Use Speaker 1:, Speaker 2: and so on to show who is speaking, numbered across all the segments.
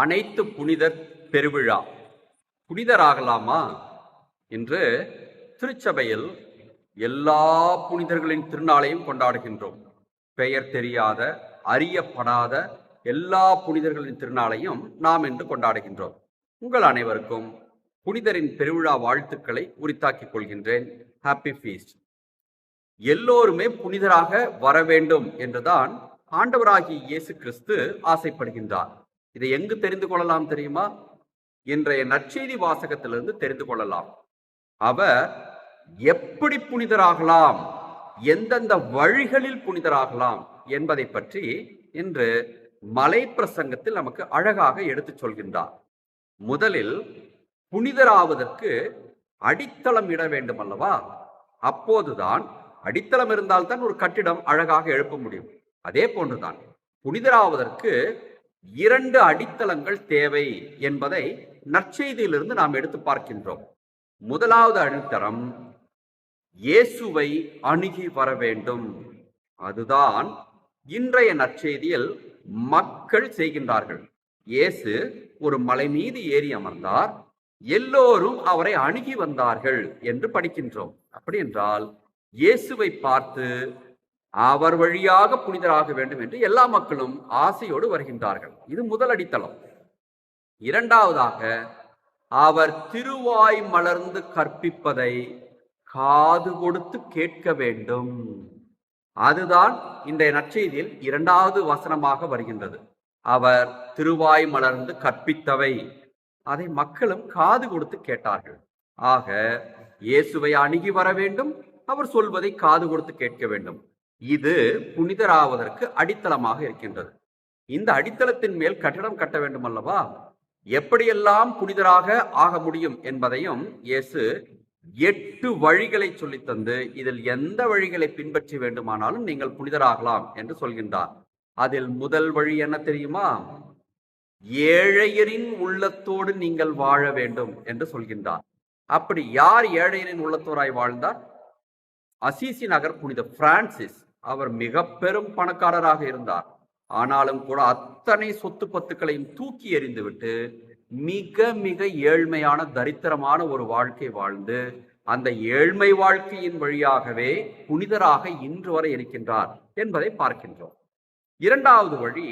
Speaker 1: அனைத்து புனிதர் பெருவிழா. புனிதராகலாமா? என்று திருச்சபையில் எல்லா புனிதர்களின் திருநாளையும் கொண்டாடுகின்றோம். பெயர் தெரியாத அறியப்படாத எல்லா புனிதர்களின் திருநாளையும் நாம் இன்று கொண்டாடுகின்றோம். உங்கள் அனைவருக்கும் புனிதரின் பெருவிழா வாழ்த்துக்களை உரித்தாக்கிக் கொள்கின்றேன். ஹாப்பி ஃபீஸ்ட் எல்லோருமே புனிதராக வர வேண்டும் என்றுதான் ஆண்டவராகிய இயேசு கிறிஸ்து ஆசைப்படுகின்றார். இதை எங்கு தெரிந்து கொள்ளலாம் தெரியுமா? இன்றைய நற்செய்தி வாசகத்திலிருந்து தெரிந்து கொள்ளலாம். அவர் எப்படி புனிதராகலாம்? எந்தெந்த வழிகளில் புனிதராகலாம்? என்பதை பற்றி இன்று மலை பிரசங்கத்தில் நமக்கு அழகாக எடுத்துச் சொல்கின்றார். முதலில் புனிதராவதற்கு அடித்தளம் இட வேண்டும் அல்லவா? அப்போதுதான் அடித்தளம் இருந்தால்தான் ஒரு கட்டிடம் அழகாக எழுப்ப முடியும். அதே போன்றுதான் புனிதராவதற்கு இரண்டு அடித்தளங்கள் தேவை என்பதை நற்செய்தியிலிருந்து நாம் எடுத்து பார்க்கின்றோம். முதலாவது அடித்தளம் இயேசுவை அணுகி வர வேண்டும். அதுதான் இன்றைய நற்செய்தியில் மக்கள் செய்கின்றார்கள். இயேசு ஒரு மலை மீது ஏறி அமர்ந்தார். எல்லோரும் அவரை அணுகி வந்தார்கள் என்று படிக்கின்றோம். அப்படி என்றால் இயேசுவை பார்த்து அவர் வழியாக புனிதராக வேண்டும் என்று எல்லா மக்களும் ஆசையோடு வருகின்றார்கள். இது முதல் அடித்தளம். இரண்டாவதாக அவர் திருவாய் மலர்ந்து கற்பிப்பதை காது கொடுத்து கேட்க வேண்டும். அதுதான் இந்த நற்செய்தியில் இரண்டாவது வசனமாக வருகின்றது. அவர் திருவாய் மலர்ந்து கற்பித்தவை. அதை மக்களும் காது கொடுத்து கேட்டார்கள். ஆக இயேசுவை அணுகி வர வேண்டும். அவர் சொல்வதை காது கொடுத்து கேட்க வேண்டும். இது புனிதராவதற்கு அடித்தளமாக இருக்கின்றது. இந்த அடித்தளத்தின் மேல் கட்டிடம் கட்ட வேண்டும் அல்லவா எப்படியெல்லாம் புனிதராக ஆக முடியும் என்பதையும் இயேசு எட்டு வழிகளை சொல்லித் தந்து இதில் எந்த வழிகளை பின்பற்றி வேண்டுமானாலும் நீங்கள் புனிதராகலாம் என்று சொல்கின்றார். அதில் முதல் வழி என்ன தெரியுமா? ஏழையரின் உள்ளத்தோடு நீங்கள் வாழ வேண்டும் என்று சொல்கின்றார். அப்படி யார் ஏழையரின் உள்ளத்தோராய் வாழ்ந்தார்? அசிசி நகர் புனித பிரான்சிஸ். அவர் மிக பெரும் பணக்காரராக இருந்தார். ஆனாலும் கூட அத்தனை சொத்து பத்துக்களையும் தூக்கி எறிந்துவிட்டு மிக மிக ஏழ்மையான தரித்திரமான ஒரு வாழ்க்கை வாழ்ந்து அந்த ஏழ்மை வாழ்க்கையின் வழியாகவே புனிதராக இன்று வரை இருக்கின்றார் என்பதை பார்க்கின்றோம். இரண்டாவது வழி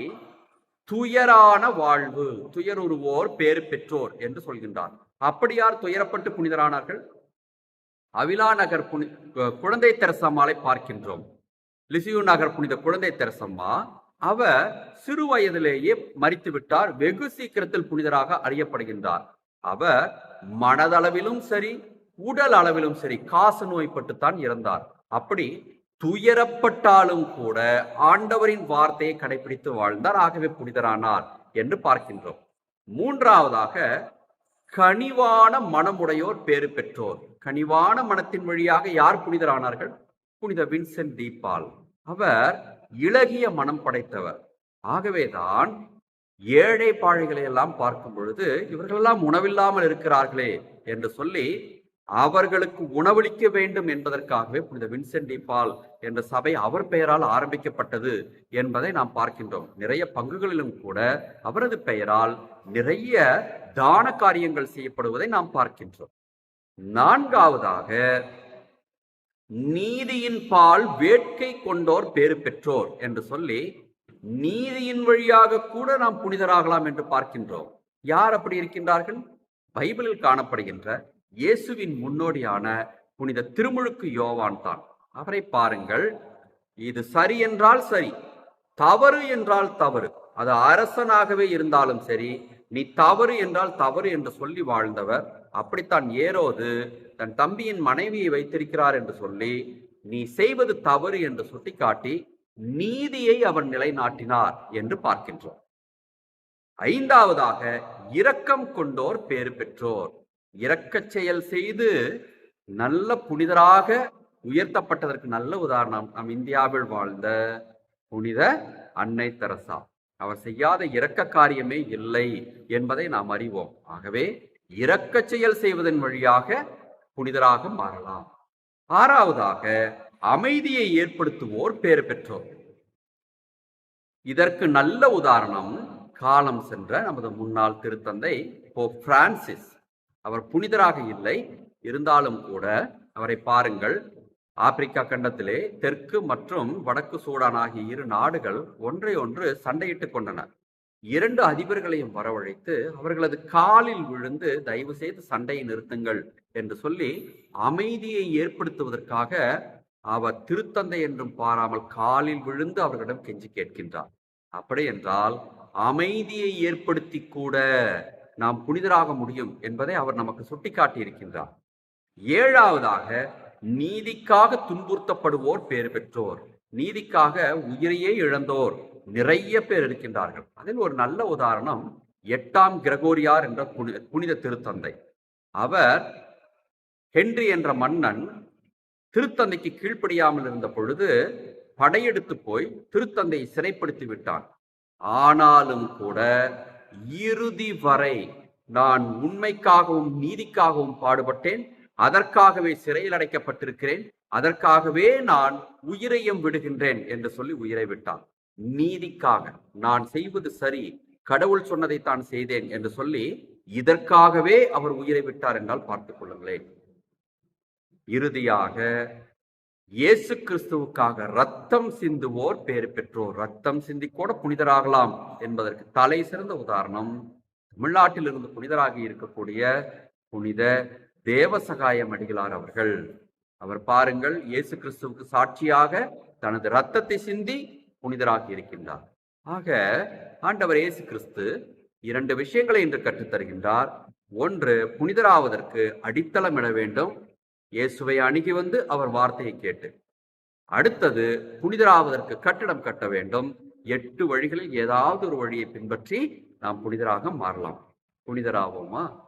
Speaker 1: துயரான வாழ்வு துயருருவோர் பேறு பெற்றோர் என்று சொல்கின்றார். அப்படி யார் துயரப்பட்டு புனிதரானார்கள்? அவிலா நகர் புனி குழந்தை தெரசம்மாளை பார்க்கின்றோம். லிசியூ நகர் புனித குழந்தை தெரசம்மா அவர் சிறு வயதிலேயே மறித்து விட்டார் வெகு சீக்கிரத்தில் புனிதராக அறியப்படுகின்றார். அவர் மனதளவிலும் சரி உடல் அளவிலும் சரி காசு நோய்பட்டுத்தான் இறந்தார். அப்படி துயரப்பட்டாலும் கூட ஆண்டவரின் வார்த்தையை கடைபிடித்து வாழ்ந்தார். ஆகவே புனிதரானார் என்று பார்க்கின்றோம். மூன்றாவதாக கனிவான மனமுடையோர் பேறு பெற்றோர். கனிவான மனத்தின் வழியாக யார் புனிதரானார்கள்? புனித வின்சென்ட் தீபால் அவர் இலகிய மனம் படைத்தவர். ஆகவேதான் ஏழை பாழைகளை எல்லாம் பார்க்கும் பொழுது இவர்களெல்லாம் உணவில்லாமல் இருக்கிறார்களே என்று சொல்லி அவர்களுக்கு உணவளிக்க வேண்டும் என்பதற்காகவே புனித வின்சென்ட் டி பால் என்ற சபை அவர் பெயரால் ஆரம்பிக்கப்பட்டது என்பதை நாம் பார்க்கின்றோம். நிறைய பங்குகளிலும் கூட அவரது பெயரால் நிறைய தான காரியங்கள் செய்யப்படுவதை நாம் பார்க்கின்றோம். நான்காவதாக நீதியின் பால் வேட்கை கொண்டோர் பேறு பெற்றோர் என்று சொல்லி நீதியின் வழியாக கூட நாம் புனிதராகலாம் என்று பார்க்கின்றோம். யார் அப்படி இருக்கின்றார்கள்? பைபிளில் காணப்படுகின்ற இயேசுவின் முன்னோடியான புனித திருமுழுக்கு யோவான் தான். அவரை பாருங்கள். இது சரி என்றால் சரி தவறு என்றால் தவறு. அது அரசனாகவே இருந்தாலும் சரி நீ தவறு என்றால் தவறு என்று சொல்லி வாழ்ந்தவர் அப்படித்தான் ஏரோது தன் தம்பியின் மனைவியை வைத்திருக்கிறார் என்று சொல்லி நீ செய்வது தவறு என்று சுட்டிக்காட்டி நீதியை அவன் நிலைநாட்டினார் என்று பார்க்கின்றோம். ஐந்தாவதாக இரக்கம் கொண்டோர் பேறு பெற்றோர். இரக்கச் செயல் செய்து நல்ல புனிதராக உயர்த்தப்பட்டதற்கு நல்ல உதாரணம் நம் இந்தியாவில் வாழ்ந்த புனித அன்னை தெரசா. அவர் செய்யாத இரக்க காரியமே இல்லை என்பதை நாம் அறிவோம். ஆகவே இரக்க செயல் செய்வதன் வழியாக புனிதராக மாறலாம். ஆறாவதாக அமைதியை ஏற்படுத்துவோர் பேறு பெற்றோர். இதற்கு நல்ல உதாரணம் காலம் சென்ற நமது முன்னாள் திருத்தந்தை போ பிரான்சிஸ். அவர் புனிதராக இல்லை இருந்தாலும் கூட அவரை பாருங்கள் ஆப்பிரிக்கா கண்டத்திலே தெற்கு மற்றும் வடக்கு சூடான் ஆகிய இரு நாடுகள் ஒன்றை ஒன்று சண்டையிட்டுக் கொண்டன. இரண்டு அதிபர்களையும் வரவழைத்து அவர்களது காலில் விழுந்து தயவு செய்து சண்டையை நிறுத்துங்கள் என்று சொல்லி அமைதியை ஏற்படுத்துவதற்காக அவர் திருத்தந்தை என்றும் பாராமல் காலில் விழுந்து அவர்களிடம் கெஞ்சி கேட்கின்றார். அப்படி என்றால் அமைதியை ஏற்படுத்தி கூட நாம் புனிதராக முடியும் என்பதை அவர் நமக்கு சுட்டிக்காட்டி இருக்கின்றார். ஏழாவதாக நீதிக்காக துன்புறுத்தப்படுவோர் பேர் பெற்றோர். நீதிக்காக உயிரையே இழந்தோர். நிறைய பேர் இருக்கின்றார்கள். அதில் ஒரு நல்ல உதாரணம் எட்டாம் கிரகோரியார் என்ற புனித புனித திருத்தந்தை. அவர் ஹென்றி என்ற மன்னன் திருத்தந்தைக்கு கீழ்ப்படியாமல் இருந்த பொழுது படையெடுத்து போய் திருத்தந்தையை சிறைப்படுத்தி விட்டான். ஆனாலும் கூட இறுதி வரை நான் உண்மைக்காகவும் நீதிக்காகவும் பாடுபட்டேன். அதற்காகவே சிறையில் அடைக்கப்பட்டிருக்கிறேன். அதற்காகவே நான் உயிரையும் விடுகின்றேன் என்று சொல்லி உயிரை விட்டான். நீதிக்காக நான் செய்வது சரி கடவுள் சொன்னதை தான் செய்தேன் என்று சொல்லி இதற்காகவே அவர் உயிரை விட்டார் என்றால் பார்த்துக் கொள்ளுங்களேன். இறுதியாக இயேசு கிறிஸ்துவுக்காக ரத்தம் சிந்துவோர் பேறு பெற்றோர். ரத்தம் சிந்தி கூட புனிதராகலாம் என்பதற்கு தலை சிறந்த உதாரணம். தமிழ்நாட்டில் இருந்து புனிதராகி இருக்கக்கூடிய புனித தேவசகாயம் அடிகளார் அவர்கள். அவர் பாருங்கள் இயேசு கிறிஸ்துவுக்கு சாட்சியாக தனது ரத்தத்தை சிந்தி புனிதராகி இருக்கின்றார். ஆக ஆண்டவர் இயேசு கிறிஸ்து இரண்டு விஷயங்களை இன்று கற்றுத் தருகின்றார் ஒன்று புனிதராவதற்கு அடித்தளம் இட வேண்டும். இயேசுவை அணுகி வந்து அவர் வார்த்தையை கேட்டு. அடுத்தது புனிதராவதற்கு கட்டடம் கட்ட வேண்டும். எட்டு வழிகளில் ஏதாவது ஒரு வழியை பின்பற்றி நாம் புனிதராக மாறலாம். புனிதராவோமா?